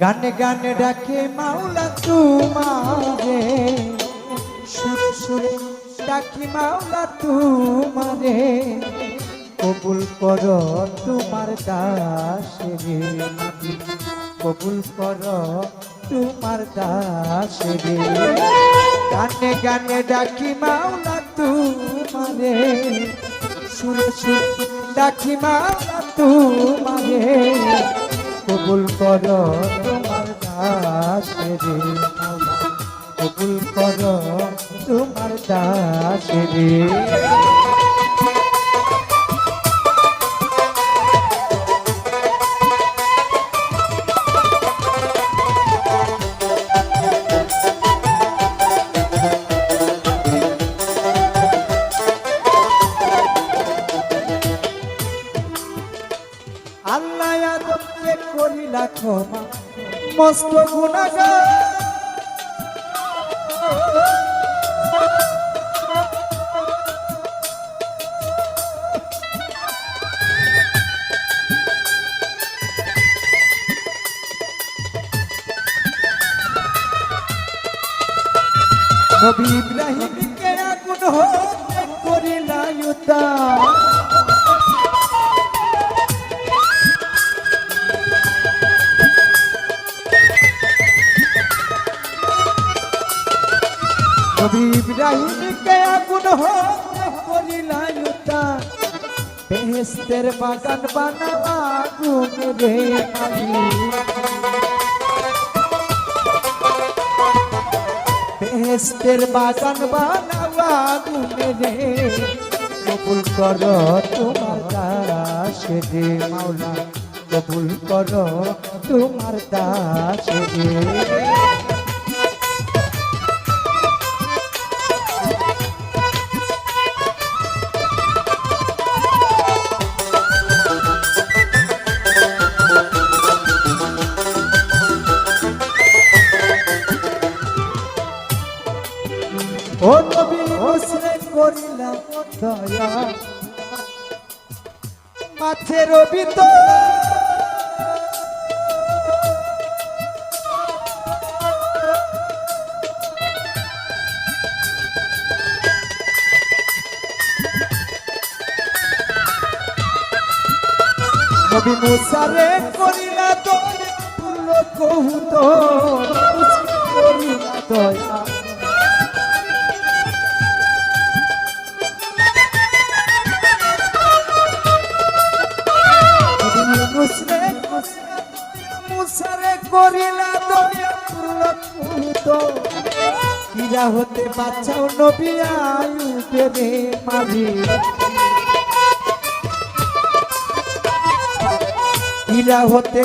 গানে গানে ডাকে মাওলা তোমারে। সুরে সুরে ডাকি মাওলা তোমারে। কবুল কর তোমার দাসরে কবুল কর তোমার দাসরে গানে গানে ডাকি মাওলা তোমারে। সুরে সুরে ডাকি মাওলা তোমারে। কবুল কর তোমার দাসরে কবুল কর তোমার দাসরে আল্লাহ আদমকে করিলা ক্ষমা মস্ত গুণাগার। নবী ইব্রাহিমকে আগুন হতে করিলা উদ্ধার নবী ইব্রাহিমকে আগুন হতে করিলা উদ্ধার বেহেস্তের বাগান বানাবা আগুন রে বেহেস্তের বাগান বানাবা গুনে রে। কবুল কর তোমার দাস মাওলা। কবুল কর তোমার দাস মাথে রবি তো নবী মুসারে করিলা দয়া তুল কহুত দয়া। কিরা হতে বাঁচাও নবী কিরা হতে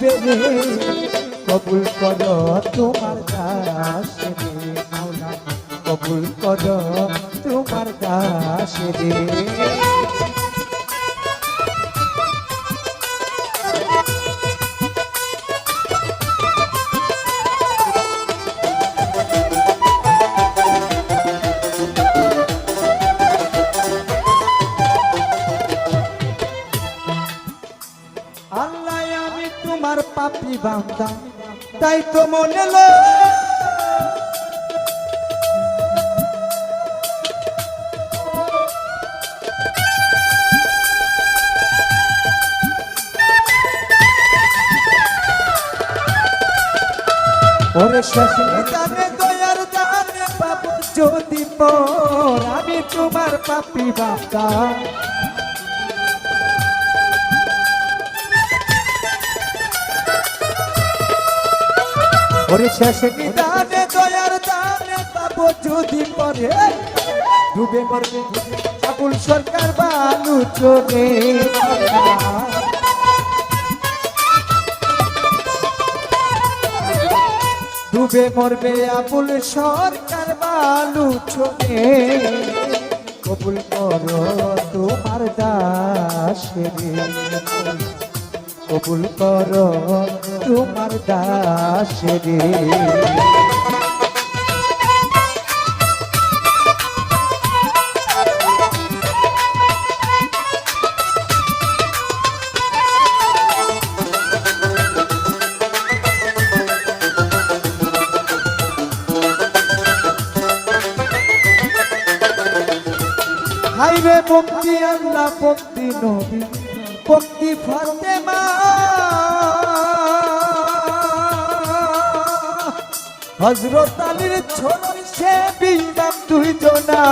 দেবে কবুল কর তোমার দাস কবুল কর তোমার দাস তোমার পাপি বান্দা, তাই তো মনে লো। ওরে দানে দয়ার দানে পাবো যদি পর, আমি তোমার পাপি বান্দা। ডুবে মরবে আবুল সরকার বালু চলে ডুবে মরবে আবুল সরকার বালু চলে কবুল করো তোমার দাস কবুল কর তোমার দাসে রে। ভক্তি আল্লাহ ভক্তি নবী ভক্তি ফাতেমা। হজরত আলীর ছোড়ন সে বিদাম তুই জনা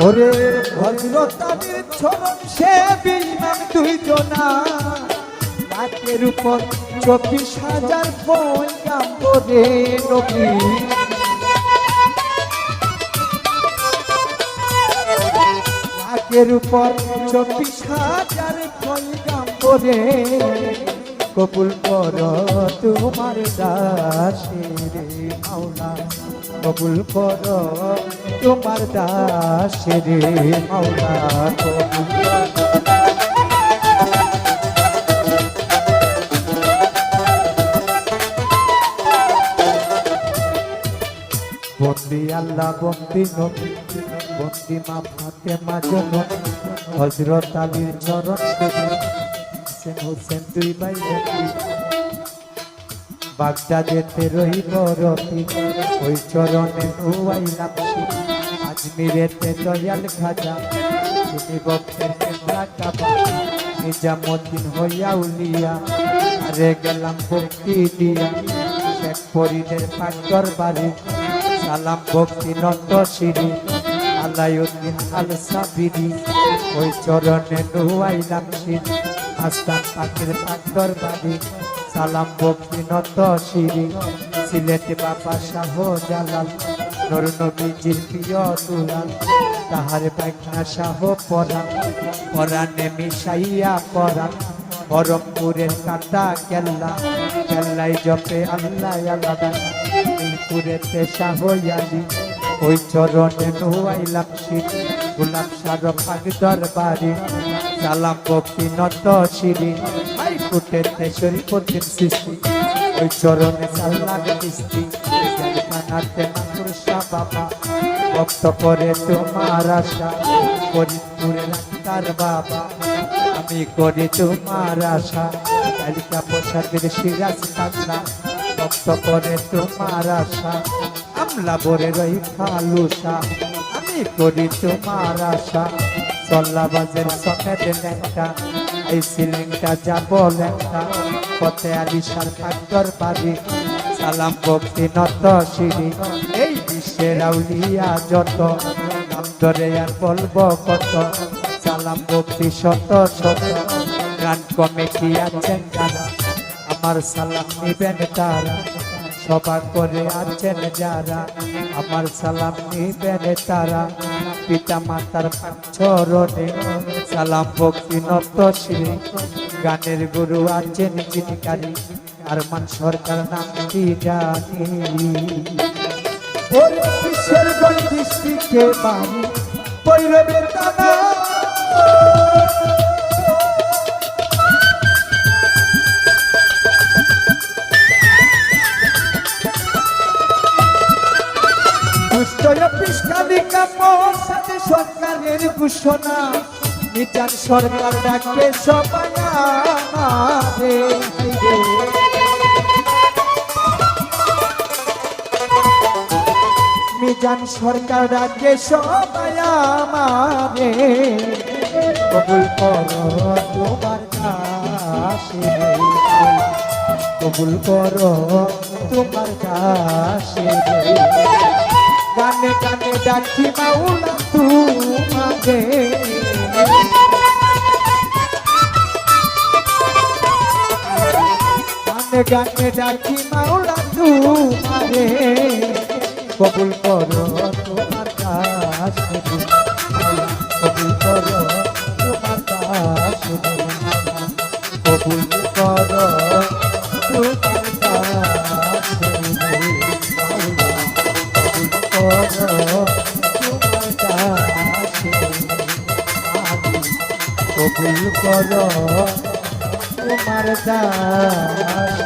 ওরে হজরত আলীর ছোড়ন সে বিদাম তুই জনা নাকের উপর চব্বিশ হাজার পয়গাম করে নবী নাকের উপর চব্বিশ হাজার পয়গাম করে কবুল কর তোমার দাসের মাওলা। কবুল কর তোমার দাসের মাওলা। কবুল বন্দি আল্লাহ, বন্দি নবী। বন্দি মা ফাতে মা জননী হজরত আলীর চরণ হোসেন হোসেন, দুই ভাই বাগদাদেতে রহিব রতি। ওই চরণে নুয়াই লাপসি আজমিরেতে দয়াল খাজা। তুমি কাবা। নিজামুদ্দিন হইয়া উলিয়া। আরে গেলাম ভক্তি দিয়া। শেখ ফরিদের পাকর বাড়ি সালাম ভক্তি নত সিঁড়ি আলাইউদ্দিন আল সাবিরি ওই চরণে নুয়াইলাম সিঁড়ি আস্তান পাখির পাকর বাড়ি। সালাম ভক্তি নত সিঁড়ি। সিলেটে বাবা শাহ জালাল, নর নবীজির প্রিয় দুলাল। তাহার পাখনা শাহ পরাণ। পরাণে মিশাইয়া পরাণ। বরমপুরের কাটা কেল্লা। কেল্লাই জপে আল্লাহ আলাদা। মিরপুরেতে শাহ আলী ওই চরণে নুয়াইলাম শীত গোলাপ সার পাক দরবারি। সালাম ভক্তি নত সিঁড়ি হাইকোর্টেতে শরীফুদ্দিন সৃষ্টি। ওই চরণে সাল্লাগ কিস্তি খানাতে বাবা। ভক্ত করে তোমার আশা বাবা। আমি করি তোমার আশা, কালিকা প্রসাদের ভক্ত করে তোমার আশা আমলা বরে রই খালুসা আমি করি তোমার আশা। চল্লাবাজের সমেত লেখা। এই সিলিংটা যাব লেখা। পথে আলিশার কাকর বাড়ি সালাম ভক্তি নত সিঁড়ি। এই বিশ্বের আউলিয়া যত। নাম ধরে আর বলব কত। সালাম ভক্তি শত শত। গান কমিটি আছেন যারা আমার সালাম নিবেন তারা। সভা করে আছেন যারা, আমার সালাম নিবেন তারা। পিতা মাতার চরণে সালাম ভক্তি নত শ্রী। গানের গুরু আছেন জিনকারী আরমান সরকার নামটি জানি। ওরে বিশ্বের বৈদিষ্টিকে বাণী পৈরবের সরকারের ঘোষণা। মিটার সরকার ডাকে সবাই। মিজান সরকার ডাকে সবাই আমারে। কবুল কর তোমার কাছে। কবুল কর তোমার কাছে। গানে গানে ডাকি মাওলা তোমাকে গানে গানে ডাকি মাওলা তোমারে কবুল করো তোমার কাছে করো তোমার দাস